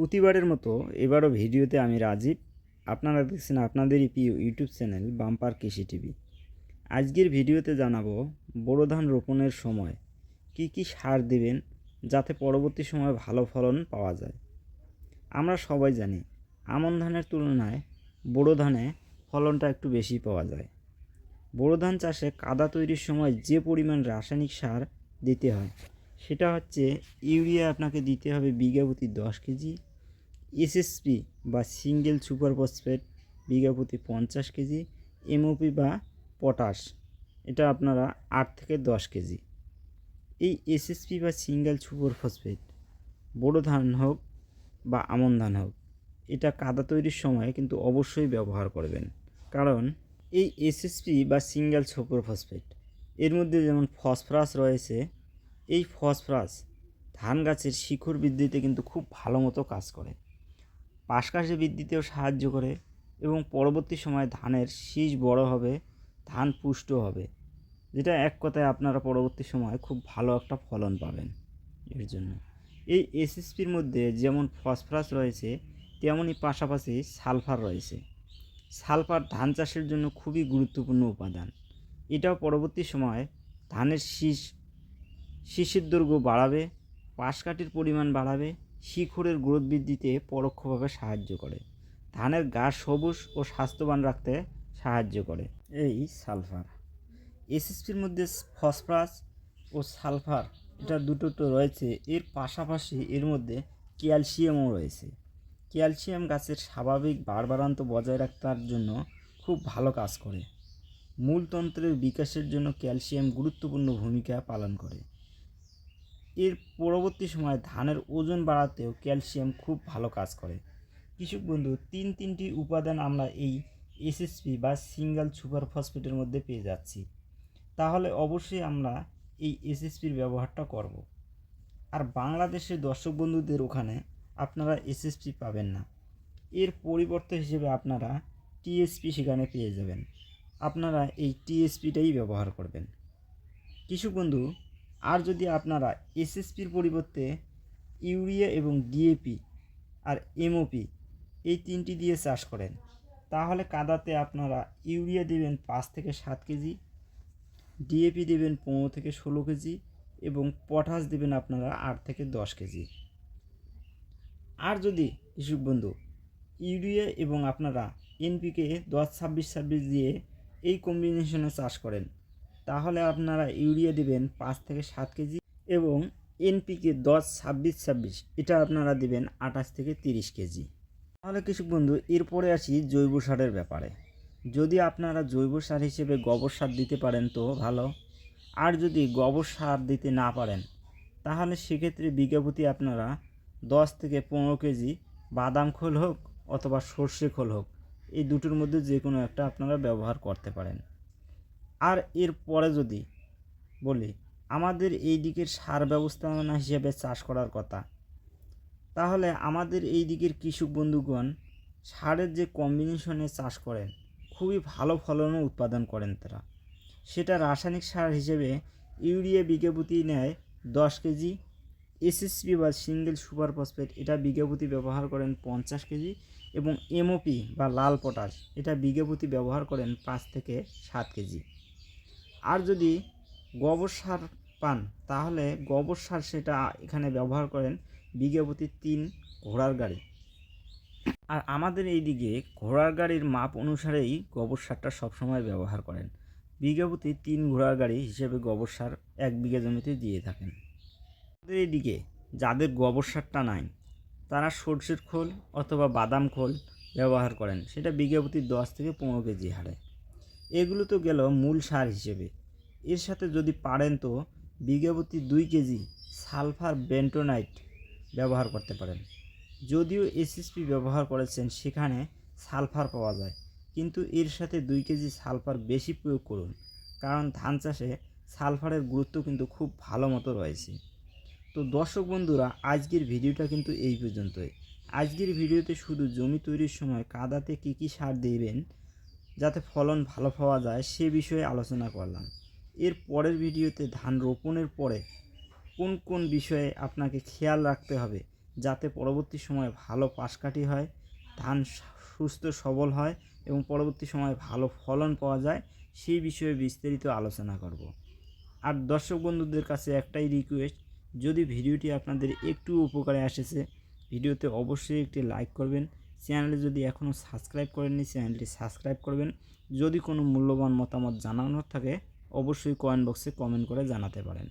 প্রতিবারের মতো এবারও ভিডিওতে আমি রাজীব। আপনারা দেখছেন আপনাদেরই প্রিয় YouTube channel bumper Krishi TV. আজকের ভিডিওতে জানাব বোরো ধান রোপণের সময় কি কি সার দেবেন যাতে পরবর্তী সময়ে ভালো ফলন পাওয়া যায়। আমরা সবাই জানি আমন ধানের তুলনায় বোরো ধানে ফলনটা একটু বেশি পাওয়া যায়। বোরো ধান চাষে কাদা তৈরির সময় যে পরিমাণ রাসায়নিক সার দিতে হয়, সেটা হচ্ছে ইউরিয়া আপনাকে দিতে হবে বিঘা প্রতি দশ কেজি এসএসপি বা সিঙ্গেল সুপার ফসফেট, বিঘা প্রতি পঞ্চাশ কেজি, এমওপি বা পটাশ, এটা আপনারা আট থেকে দশ কেজি। এই এসএসপি বা সিঙ্গেল সুপার ফসফেট, বড় ধান হোক বা আমন ধান হোক, এটা কাদা তৈরির সময় কিন্তু অবশ্যই ব্যবহার করবেন। কারণ এই এসএসপি বা সিঙ্গেল সুপার ফসফেট, এর মধ্যে যেমন ফসফরাস রয়েছে, এই ফসফরাস ধান গাছের শিকড় বৃদ্ধিতে কিন্তু খুব ভালো মতো কাজ করে। পাশকাশি বৃদ্ধিতেও সাহায্য করে এবং পরবর্তী সময়ে ধানের শীষ বড় হবে, ধান পুষ্ট হবে। যেটা এক কথায় আপনারা পরবর্তী সময়ে খুব ভালো একটা ফলন পাবেন এর জন্য। এই এসএসপির মধ্যে যেমন ফসফরাস রয়েছে, তেমনই পাশাপাশি সালফার রয়েছে। সালফার ধান চাষের জন্য খুবই গুরুত্বপূর্ণ উপাদান। এটাও পরবর্তী সময়ে ধানের শীষ, শীষের দৈর্ঘ্য বাড়াবে, পাশকাঠির পরিমাণ বাড়াবে শিকড়ের গ্রোথ বৃদ্ধিতে পরোক্ষভাবে সাহায্য করে। ধানের গাছ সবুজ ও স্বাস্থ্যবান রাখতে সাহায্য করে। এই সালফার। এসএসপির মধ্যে ফসফরাস ও সালফার এটা দুটো তো রয়েছে। এর পাশাপাশি এর মধ্যে ক্যালসিয়ামও রয়েছে। ক্যালসিয়াম গাছের স্বাভাবিক বাড়বাড়ান্ত বজায় রাখার জন্য খুব ভালো কাজ করে। মূলতন্ত্রের বিকাশের জন্য ক্যালসিয়াম গুরুত্বপূর্ণ ভূমিকা পালন করে। এর পরবর্তী সময়ে ধানের ওজন বাড়াতেও ক্যালসিয়াম খুব ভালো কাজ করে। কৃষক বন্ধু, তিন তিনটি উপাদান আমরা এই এসএসপি বা সিঙ্গেল সুপার ফসফেটের মধ্যে পেয়ে যাচ্ছি। তাহলে অবশ্যই আমরা এই এসএসপির ব্যবহারটা করব। আর বাংলাদেশের দর্শক বন্ধুদের ওখানে আপনারা এসএসপি পাবেন না। এর পরিবর্তে হিসেবে আপনারা টিএসপি সেখানে পেয়ে যাবেন। আপনারা এই টিএসপিটাই ব্যবহার করবেন। কৃষক বন্ধু আর যদি আপনারা এসএসপির পরিবর্তে ইউরিয়া এবং ডিএপি আর এমওপি এই তিনটি দিয়ে চাষ করেন, তাহলে কাদাতে আপনারা ইউরিয়া দেবেন পাঁচ থেকে সাত কেজি, ডিএপি দেবেন পনেরো থেকে ষোলো কেজি এবং পটাশ দেবেন আপনারা আট থেকে দশ কেজি। আর যদি কৃষক বন্ধু, ইউরিয়া এবং আপনারা এনপিকে দশ, ছাব্বিশ ছাব্বিশ দিয়ে এই কম্বিনেশনে চাষ করেন তাহলে আপনারা ইউরিয়া দেবেন পাঁচ থেকে সাত কেজি এবং এনপিকে দশ, ছাব্বিশ ছাব্বিশ। এটা আপনারা দেবেন আঠাশ থেকে তিরিশ কেজি। তাহলে কৃষক বন্ধু, এরপরে আসি জৈব সারের ব্যাপারে। যদি আপনারা জৈব সার হিসেবে গোবর সার দিতে পারেন তো ভালো। আর যদি গোবর সার দিতে না পারেন, তাহলে সেক্ষেত্রে প্রতি আপনারা দশ থেকে পনেরো কেজি বাদাম খোল হোক অথবা সর্ষে খোল হোক, এই দুটোর মধ্যে যে কোনো একটা আপনারা ব্যবহার করতে পারেন। আর এর পরে যদি বলি, আমাদের এই দিকের সার ব্যবস্থাপনা হিসেবে চাষ করার কথা, তাহলে আমাদের এই দিকের কৃষক বন্ধুগণ সারের যে কম্বিনেশনে চাষ করেন, খুবই ভালো ফলনও উৎপাদন করেন তারা। সেটা রাসায়নিক সার হিসেবে ইউরিয়া প্রতি নেয় দশ কেজি, এসএসপি বা সিঙ্গেল সুপার ফসফেট, এটা প্রতি ব্যবহার করেন পঞ্চাশ কেজি এবং এমওপি বা লাল পটাশ, এটা প্রতি ব্যবহার করেন পাঁচ থেকে সাত কেজি। আর যদি গোবর সার পান, তাহলে গোবর সার সেটা এখানে ব্যবহার করেন বিঘা প্রতি তিন ঘোড়ার গাড়ি। আর আমাদের এই দিকে ঘোড়ার গাড়ির মাপ অনুসারেই গোবর সারটা সবসময় ব্যবহার করেন। বিঘা প্রতি তিন ঘোড়ার গাড়ি হিসেবে গোবর সার এক বিঘা জমিতে দিয়ে থাকেন। আমাদের এইদিকে যাদের গোবর সারটা নাই, তারা সর্ষের খোল অথবা বাদাম খোল ব্যবহার করেন। সেটা বিঘা প্রতি দশ থেকে পনেরো কেজি হারে। এগুলো তো গেল মূল সার হিসেবে। এর সাথে যদি পারেন তো বিঘা প্রতি দুই কেজি সালফার বেন্টোনাইট ব্যবহার করতে পারেন। যদিও এসএসপি ব্যবহার করেছেন, সেখানে সালফার পাওয়া যায়। কিন্তু এর সাথে দুই কেজি সালফার বেশি প্রয়োগ করুন, কারণ ধান চাষে সালফারের গুরুত্ব কিন্তু খুব ভালো মতো রয়েছে। তো দর্শক বন্ধুরা, আজকের ভিডিওটা কিন্তু এই পর্যন্তই। আজকের ভিডিওতে শুধু জমি তৈরির সময় কাদাতে কী কী সার দেবেন যাতে ফলন ভালো পাওয়া যায় সে বিষয়ে আলোচনা করলাম। এর পরের ভিডিওতে ধান রোপণের পরে কোন কোন বিষয়ে আপনাকে খেয়াল রাখতে হবে যাতে পরবর্তী সময়ে ভালো পাশকাঠি হয়, ধান সুস্থ সবল হয় এবং পরবর্তী সময়ে ভালো ফলন পাওয়া যায় সেই বিষয়ে বিস্তারিত আলোচনা করব। আর দর্শক বন্ধুদের কাছে একটাই রিকোয়েস্ট যদি ভিডিওটি আপনাদের একটু উপকারে এসেছে ভিডিওতে অবশ্যই একটি লাইক করবেন চ্যানেলে যদি এখনও সাবস্ক্রাইব করেননি, চ্যানেলটি সাবস্ক্রাইব করবেন। যদি কোনো মূল্যবান মতামত জানানোর থাকে, অবশ্যই কমেন্ট বক্সে কমেন্ট করে জানাতে পারেন।